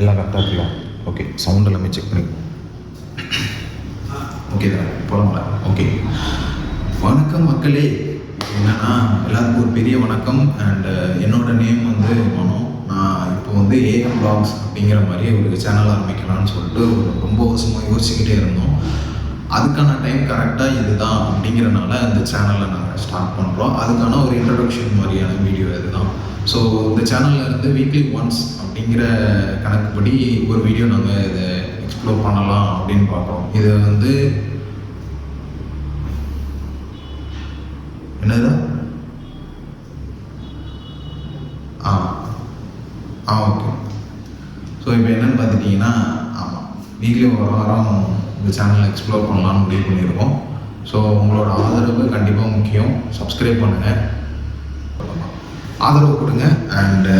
எல்லாம் கரெக்டாக இருக்குல்ல? ஓகே சவுண்ட் எல்லாமே செக் பண்ணி ஓகே தான்? போகலாம்ல ஓகே வணக்கம் மக்களே. என்னன்னா எல்லாருக்கும் ஒரு பெரிய வணக்கம். அண்டு uh, என்னோட நேம் வந்து மனோ. நான் இப்போ வந்து ஏஎம் பிளாக்ஸ் அப்படிங்கிற மாதிரி ஒரு சேனல் ஆரம்பிக்கலாம்னு சொல்லிட்டு ரொம்ப வருஷமாக யோசிச்சுக்கிட்டே இருந்தோம். அதுக்கான டைம் கரெக்டாக இதுதான் அப்படிங்கிறனால அந்த சேனலை நாங்கள் ஸ்டார்ட் பண்ணுறோம் அதுக்கான ஒரு இன்ட்ரடக்ஷன் மாதிரியான வீடியோ இதுதான். ஸோ இந்த சேனலில் இருந்து வீக்லி ஒன்ஸ் அப்படிங்கிற கணக்குப்படி ஒரு வீடியோ நாங்கள் இதை எக்ஸ்ப்ளோர் பண்ணலாம் அப்படின்னு பார்க்குறோம். இது வந்து என்னது? ஆ. ஆ ஓகே ஸோ இப்போ என்னென்னு பார்த்துட்டிங்கன்னா வீக்லி ஒரு வாரம் இந்த சேனலை எக்ஸ்ப்ளோர் பண்ணலாம்னு முடிவு பண்ணியிருக்கோம். ஸோ உங்களோட ஆதரவு கண்டிப்பாக முக்கியம். சப்ஸ்கிரைப் பண்ணுங்கள் ஆதரவு கொடுங்க. அண்டு